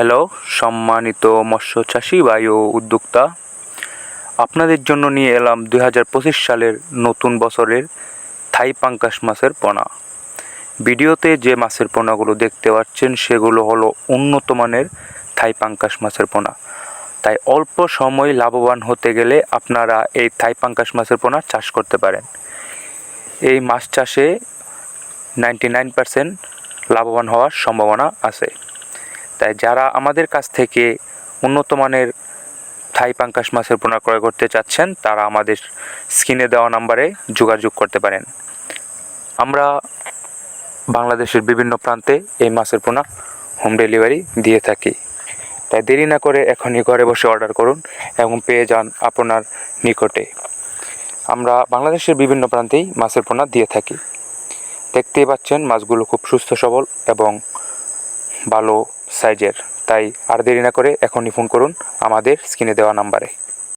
Hello, সম্মানিত মৎস্য চাষি ও উদ্যোক্তা। আপনাদের জন্য নিয়ে এলাম দুই হাজার পঁচিশ সালের নতুন বছরের থাই পাঙ্কাশ মাছের পোনা। ভিডিওতে যে মাছের পোনাগুলো দেখতে পাচ্ছেন, সেগুলো হলো উন্নত মানের থাই পাঙ্কাশ মাছের পোনা। তাই অল্প সময় লাভবান হতে গেলে আপনারা এই থাই পাঙ্কাশ মাছের পোনা চাষ করতে পারেন। এই মাছ চাষে নাইনটি লাভবান হওয়ার সম্ভাবনা আছে। তাই যারা আমাদের কাছ থেকে উন্নত মানের থাই পাঙ্কাশ মাছের পোনা ক্রয় করতে চাচ্ছেন, তারা আমাদের স্ক্রিনে দেওয়া নাম্বারে যোগাযোগ করতে পারেন। আমরা বাংলাদেশের বিভিন্ন প্রান্তে এই মাছের পোনা হোম ডেলিভারি দিয়ে থাকি। তাই দেরি না করে এখনই ঘরে বসে অর্ডার করুন এবং পেয়ে যান আপনার নিকটে। আমরা বাংলাদেশের বিভিন্ন প্রান্তেই মাছের পোনা দিয়ে থাকি। দেখতেই পাচ্ছেন মাছগুলো খুব সুস্থ সবল এবং ভালো সাইজের। তাই আর দেরি না করে এখনই ফোন করুন আমাদের স্ক্রিনে দেওয়া নাম্বারে।